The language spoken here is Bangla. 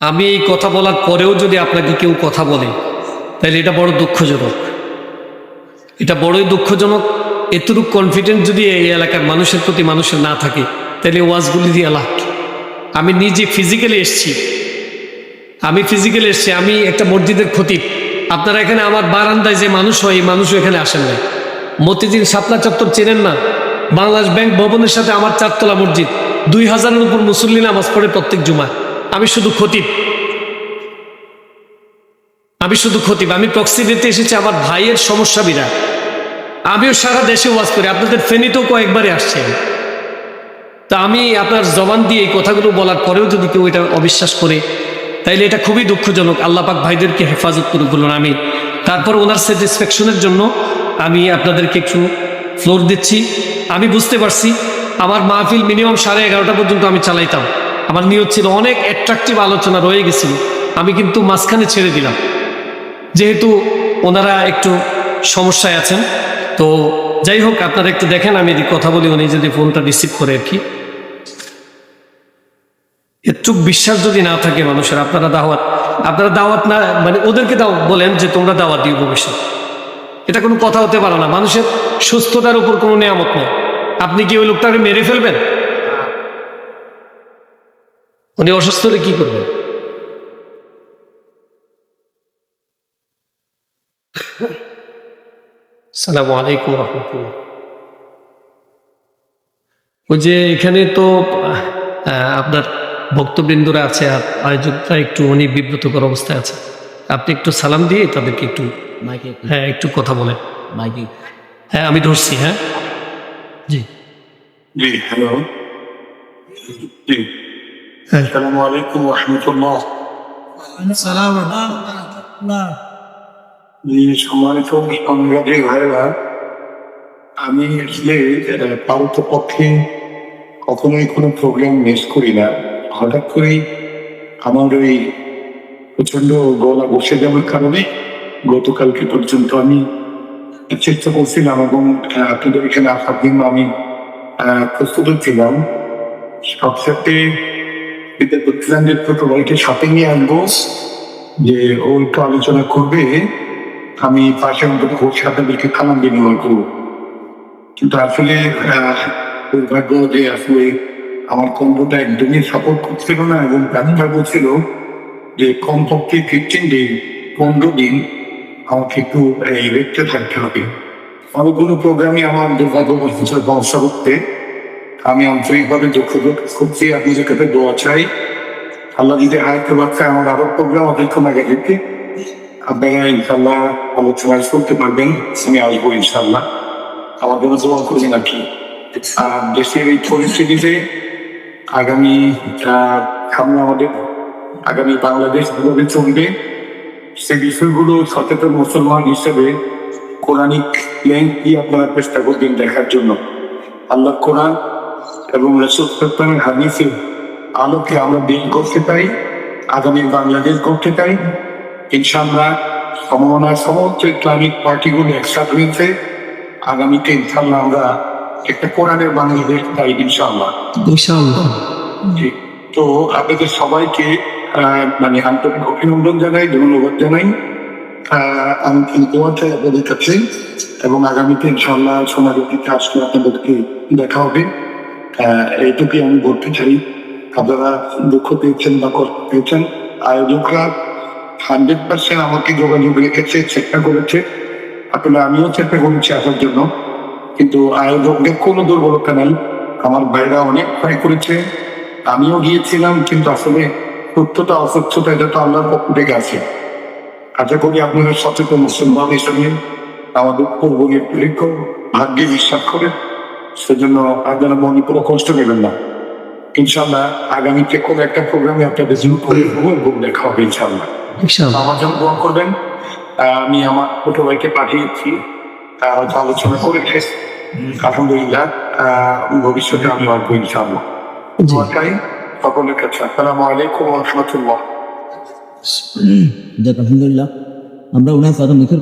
আমি এই কথা বলার পরেও যদি আপনাকে কেউ কথা বলে, তাহলে এটা বড় দুঃখজনক। এটা বড়ই দুঃখজনক। এতটুক কনফিডেন্স যদি এই এলাকার মানুষের প্রতি মানুষের না থাকে, তাহলে ওয়াজগুলি দিয়ে লাভ আমি নিজে ফিজিক্যালি এসছি। আমি ফিজিক্যালি এসছি। আমি একটা মসজিদের খতিব। আপনারা এখানে আমার বারান্দায় যে মানুষ হয়, এই মানুষও এখানে আসেন না মতিঝিল শাপলা চত্বর চেনেন না? বাংলাদেশ ব্যাংক ভবনের সাথে আমার চারতলা মসজিদ। দুই হাজারের উপর মুসল্লি নামাজ পড়ে প্রত্যেক জুমা আমি শুধু খতিব। আমি শুধু খতিব। আমি প্রক্সি দিতে এসেছি আমার ভাইয়ের সমস্যা বিরাট আমিও সারা দেশে ওয়াজ করি। আপনাদের ফেনীতেও কয়েকবারে আসছেন তা আমি আপনার জবান দিয়ে এই কথাগুলো বলার পরেও যদি কেউ এটা অবিশ্বাস করে, তাইলে এটা খুবই দুঃখজনক। আল্লাহ পাক ভাইদেরকে হেফাজত করে বলুন আমি তারপর ওনার স্যাটিসফ্যাকশনের জন্য আমি আপনাদেরকে একটু ফ্লোর দিচ্ছি। আমি বুঝতে পারছি, আমার মাহফিল মিনিমাম সাড়ে এগারোটা পর্যন্ত আমি চালাইতাম। আমার নিয়ত ছিল অনেক অ্যাট্রাকটিভ আলোচনা রয়ে গেছিল, আমি কিন্তু মাঝখানে ছেড়ে দিলাম। যেহেতু ওনারা একটু সমস্যায় আছেন, তো যাই হোক, আপনারা একটু দেখেন, আমি যদি কথা বলি, উনি যদি ফোনটা রিসিভ করে আর কি। একটু বিশ্বাস যদি না থাকে মানুষের, আপনারা দাওয়াত আপনারা দাওয়াত না মানে ওদেরকে দাও, বলেন যে তোমরা দাওয়াত দিও ভবিষ্যৎ। এটা কোনো কথা হতে পারে না, মানুষের সুস্থতার উপর কোনো নিয়ামত নেই। আপনি কি ওই লোকটাকে মেরে ফেলবেন? উনি অসুস্থ হলে কি করবেন? সালামু আলাইকুম রহমতুল্লাহ। ওই যে এখানে তো আপনার ভক্তবৃন্দরা আছে আর আয়োজকরা একটু উনি বিব্রতকর অবস্থায় আছে। আপনি একটু সালাম দিয়ে তাদেরকে একটু। হ্যাঁ একটু কথা বলেন। মাইকে। হ্যাঁ আমি ধরছি হ্যাঁ। জি। জি হ্যালো। জি। হ্যাঁ। আসসালামু আলাইকুম রহমতুল্লাহ জি সম্মানিত সংগ্রামী ভাইরা আমি আসলে পক্ষে কখনোই কোনো প্রোগ্রাম মিস করি না। হঠাৎ করেই আমার ওই প্রচণ্ড গলা বসে যাওয়ার কারণে গতকালকে পর্যন্ত আমি চেষ্টা করছিলাম এবং আপনাদের এখানে আসার জন্য আমি প্রস্তুত ছিলাম। সবসাথে এটা যে ছোট ভাইকে সাথে নিয়ে আসব যে ও একটু আলোচনা করবে। আমি পাশে অন্তত বসে আপনাদেরকে খালাম বিনিময় করব কিন্তু আসলে দুর্ভাগ্য যে আসলে আমার কম্পটা একদমই সাপোর্ট করছিল না এবং ব্যাপার বলছিল যে কমপক্ষে ফিফটিন দিন পনেরো দিন আমাকে একটু, এই রেখে থাকতে হবে। অনেকগুলো প্রোগ্রামই আমার দুর্ভাগ্য বলছিল ব্যবসা করতে আমি আন্তরিকভাবে দুঃখ আপনি যে কাছে দোয়া চাই, আল্লাহ যদি হায়াতে বাচ্চা আমার আরও প্রোগ্রাম অপেক্ষণ আগে থেকে আপনারা ইনশাল্লাহ আলোচনায় শুনতে পারবেন, আমি আসব ইনশাল্লাহ আমার জন্য দোয়া করবেন আর কি আর দেশের এই পরিস্থিতিতে আগামী সামনে আমাদের আগামী বাংলাদেশ কীভাবে চলবে, সে বিষয়গুলো সচেতন মুসলমান হিসেবে কোরআনিক লেন্স দিয়ে আপনারা চেষ্টা করবেন দেখার জন্য। আল্লাহ কোরআন এবং রসুলের হাদিসে আলোকে আমরা দিন করতে পারি আগামী বাংলাদেশ করতে পারি। ইনশাল্লাহ সম্ভাবনার সমস্ত ইসলামিক পার্টিগুলো একসাথে হয়েছে। আগামীতে ইনশাল্লাহ আমরা একটা কোরআনের বাংলাদেশ পাই ইনশাল্লাহ জি। তো আপনাদের সবাইকে মানে আন্তরিক অভিনন্দন জানাই ধন্যবাদ জানাই। আমি কিন্তু চাই আপনাদের কাছে এবং আগামীতে ইনশাল্লাহ সোনারুটিতে আসলে আপনাদেরকে দেখা হবে। এইটুকুই আমি বলতে চাই। আপনারা দুঃখ পেয়েছেন বা কষ্ট পেয়েছেন। আয়োজকরা হান্ড্রেড পার্সেন্ট আমাকে যোগাযোগ রেখেছে, চেষ্টা করেছে। আসলে আমিও চেষ্টা করেছি আসার জন্য। কিন্তু আয়োজকদের কোনো দুর্বলতা নাই। আমার ভাইরা অনেক ট্রাই করেছে। আমিও গিয়েছিলাম, কিন্তু আসলে সত্যতা, অসত্যতা এটা তো আল্লাহর পক্ষ থেকে আছে। আশা করি আপনারা সচেতন মুসলমান হিসেবে আমাদের পূর্বনের পরীক্ষ ভাগ্যে বিশ্বাস করেন। সেজন্য আপনারা মনে কোনো কষ্ট নেবেন না। ইনশাল্লাহ আগামীতে কোনো একটা প্রোগ্রামে আপনাদের জন্য করে এবং দেখা হবে ইনশাল্লাহ আমার জন্য দোয়া করবেন। আমি আমার ছোট ভাইকে পাঠিয়েছি। তারা হয়তো আলোচনা করেছে। আলহামদুলিল্লাহ ভবিষ্যতে আমি আসব চাই সকলের কাছে। আসসালামু আলাইকুম রহমতুল্লাহ। আলহামদুলিল্লাহ। আমরা ওনার কথা মুখের